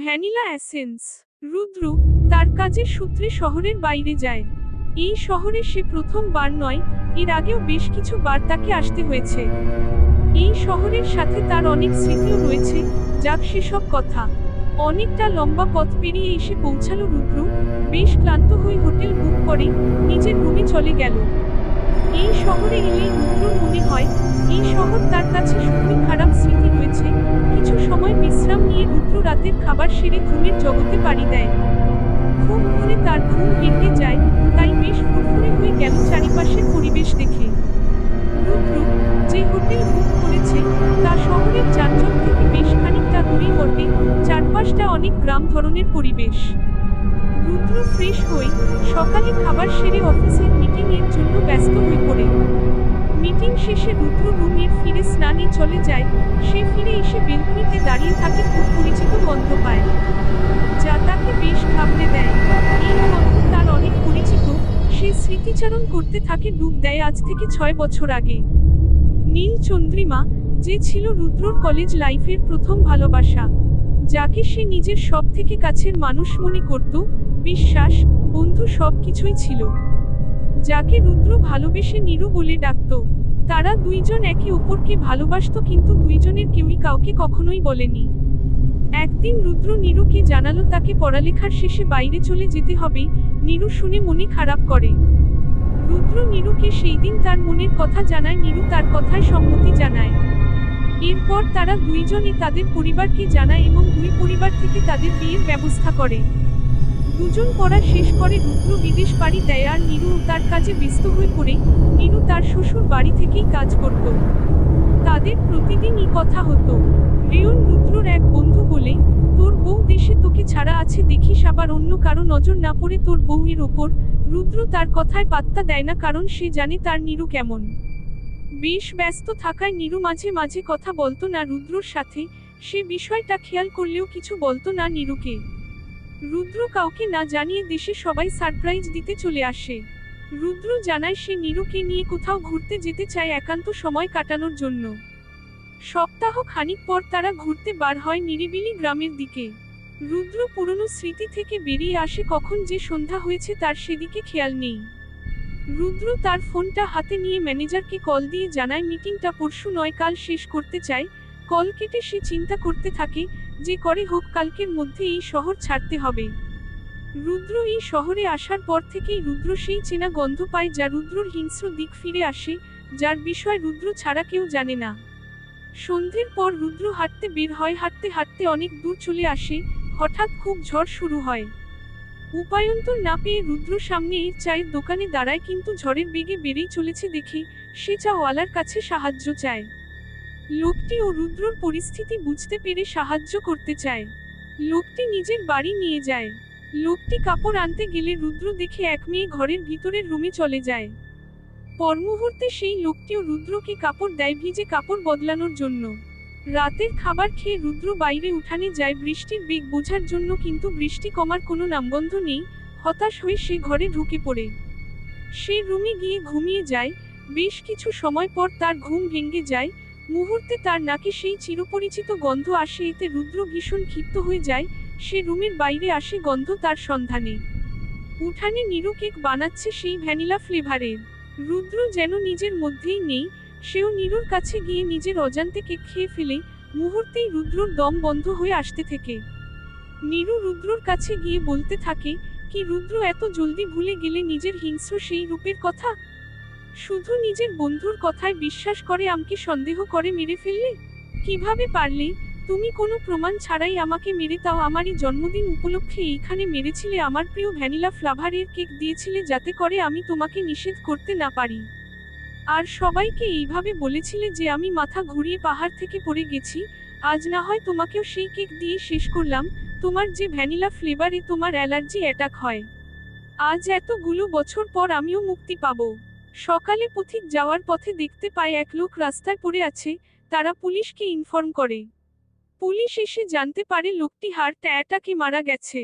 Vanilla essence রুদ্র তার কাজের সূত্রে শহরের বাইরে যায়। এই শহরে সে প্রথমবার নয়, এর আগেও বেশ কিছু বার তাকে আসতে হয়েছে। এই শহরের সাথে তার অনেক স্মৃতিও রয়েছে, যাক সেসব কথা। অনেকটা লম্বা পথ পেরিয়ে এসে পৌঁছালো রুদ্র, বেশ ক্লান্ত হয়ে হোটেল বুক করে, নিজের রুমে চলে গেল। এই শহরে এলেই রুদ্রর মনে হয়, এই শহর তার কাছে শুধুই খারাপ স্মৃতি রয়েছে। রাতের খাবার সেরে ঘুমের জগতে পাড়ি দেয়। ঘুম ধরে তার ঘুম ভেঙে যায়, তাই বেশ ফুরফুরে হয়ে গেল চারিপাশের পরিবেশ দেখে। রুদ্র যে হোটেল বুক করেছে, তা শহরের যানজট থেকে বেশ খানিকটা দূরে বটে, চারপাশটা অনেক গ্রাম ধরনের পরিবেশ। রুদ্র ফ্রেশ হয়ে সকালে খাবার সেরে অফিসের মিটিংয়ের জন্য ব্যস্ত হয়ে পড়ে। মিটিং শেষে রুদ্র রুমে ফিরে স্নানে চলে যায়। সে ফিরে এসে বেলকনিতে দাঁড়িয়ে থাকে খুব পরিচিত গন্ধ পায় যা তাকে বেশ ঘাবড়ে দেয়। এই গন্ধ তার অনেক পরিচিত। সে স্মৃতিচারণ করতে থাকে ডুব দেয় আজ থেকে ছয় বছর আগে। নীল চন্দ্রিমা, যে ছিল রুদ্রর কলেজ লাইফের প্রথম ভালোবাসা, যাকে সে নিজের সব থেকে কাছের মানুষ মনে করত, বিশ্বাস, বন্ধু সব কিছুই ছিল। যাকে রুদ্র ভালোবেসে নিরু বলে ডাকত। তারা দুইজন একে অপরকে ভালোবাসত কিন্তু দুইজনের কেউই কাউকে কখনোই বলেনি। একদিন রুদ্র নিরুকে জানালো তাকে পড়ালেখার শেষে বাইরে চলে যেতে হবে, নিরু শুনে মনে খারাপ করে। রুদ্র নিরুকে সেই দিন তার মনের কথা জানায়, নিরু তার কথায় সম্মতি জানায়। এরপর তারা দুইজনই তাদের পরিবারকে জানায় এবং দুই পরিবার থেকে তাদের বিয়ের ব্যবস্থা করে। দুজন পড়া শেষ করে রুদ্র বিদেশ পাড়ি দেয় আর নিরু তার কাজে ব্যস্ত হয়ে পড়ে। নিরু তার শ্বশুর বাড়ি থেকেই কাজ করত। তাদের প্রতিদিনই কথা হতো। রিয়ন রুদ্রর এক বন্ধু বলে, তোর বউ দেশে তোকে ছাড়া আছে দেখিস আবার অন্য কারও নজর না পড়ে তোর বউয়ের ওপর। রুদ্র তার কথায় পাত্তা দেয় না কারণ সে জানে তার নিরু কেমন। বেশ ব্যস্ত থাকায় নিরু মাঝে মাঝে কথা বলতো না রুদ্রর সাথে। সে বিষয়টা খেয়াল করলেও কিছু বলতো না নিরুকে রুদ্র কাউকে না জানিয়ে দেশে সবাই সারপ্রাইজ দিতে চলে আসে। রুদ্র জানায় সে নিরুকে নিয়ে কোথাও ঘুরতে যেতে চায় একান্ত সময় কাটানোর জন্য। সপ্তাহ খানিক পর তারা ঘুরতে বার হয় নিরিবিলি গ্রামের দিকে। রুদ্র পুরনো স্মৃতি থেকে বেরিয়ে আসে কখন যে সন্ধ্যা হয়েছে তার সেদিকে খেয়াল নেই। রুদ্র তার ফোনটা হাতে নিয়ে ম্যানেজারকে কল দিয়ে জানায় মিটিংটা পরশু নয় কাল শেষ করতে চায় কল কেটে সে চিন্তা করতে থাকে যে করে হোক কালকের মধ্যে এই শহর ছাড়তে হবে। রুদ্র এই শহরে আসার পর থেকেই রুদ্র সেই চেনা গন্ধ পায় যা রুদ্রর হিংস্র দিক ফিরে আসে, যার বিষয় রুদ্র ছাড়া কেউ জানে না। সন্ধ্যের পর রুদ্র হাঁটতে বের হয়, হাঁটতে হাঁটতে অনেক দূর চলে আসে, হঠাৎ খুব ঝড় শুরু হয়। উপায়ন্তর না পেয়ে রুদ্র সামনে এই চায়ের দোকানে দাঁড়ায় কিন্তু ঝড়ের বেগে বেড়েই চলেছে দেখে সে চাওয়ালার কাছে সাহায্য চায়। লোকটি ও রুদ্রর পরিস্থিতি বুঝতে পেরে সাহায্য করতে চায়। লোকটি নিজের বাড়ি নিয়ে যায়। লোকটি কাপড় আনতে গেলে রুদ্র দেখে এক মেয়ে ঘরের ভিতরের রুমে চলে যায়। পর মুহূর্তে সেই লোকটিও রুদ্রকে কাপড় দেয় ভিজে কাপড় বদলানোর জন্য। রাতের খাবার খেয়ে রুদ্র বাইরে উঠানে যায় বৃষ্টির বেগ বোঝার জন্য কিন্তু বৃষ্টি কমার কোনো নামগন্ধ নেই, হতাশ হয়ে সে ঘরে ঢুকে পড়ে। সে রুমে গিয়ে ঘুমিয়ে যায়, বেশ কিছু সময় পর তার ঘুম ভেঙে যায় মুহূর্তে তার নাকে সেই চিরপরিচিত গন্ধ আসে, এতে রুদ্র ভীষণ ক্ষিপ্ত হয়ে যায়। সে রুমের বাইরে আসে, গন্ধ তার সন্ধানে। উঠানে নিরু কেক বানাচ্ছে সেই ভ্যানিলা ফ্লেভারের। রুদ্র যেন নিজের মধ্যেই নেই, সেও নিরুর কাছে গিয়ে নিজের অজান্তে কেক খেয়ে ফেলে, মুহূর্তেই রুদ্রর দম বন্ধ হয়ে আসতে থেকে। নিরু রুদ্রর কাছে গিয়ে বলতে থাকে, কি রুদ্র এত জলদি ভুলে গেলে নিজের হিংস্র সেই রূপের কথা? শুধু নিজের বন্ধুর কথায় বিশ্বাস করে আমাকে সন্দেহ করে মেরে ফেললে? কীভাবে পারলে? তুমি কোনো প্রমাণ ছাড়াই আমাকে মেরে তাও আমারই জন্মদিন উপলক্ষে এইখানে মেরেছিলে আমার প্রিয় ভ্যানিলা ফ্লাভারের কেক দিয়েছিলে যাতে করে আমি তোমাকে নিষেধ করতে না পারি। আর সবাইকে এইভাবে বলেছিলে যে আমি মাথা ঘুরিয়ে পাহাড় থেকে পড়ে গেছি, আজ না হয় তোমাকেও সেই কেক দিয়ে শেষ করলাম, তোমার যে ভ্যানিলা ফ্লেভারে তোমার অ্যালার্জি অ্যাটাক হয়। আজ এতগুলো বছর পর আমিও মুক্তি পাবো। সকালে পথিক যাওয়ার পথে দেখতে পায় এক লোক রাস্তায় পড়ে আছে, তারা পুলিশকে ইনফর্ম করে। পুলিশ এসে জানতে পারে লোকটি হার্ট অ্যাটাকে মারা গেছে।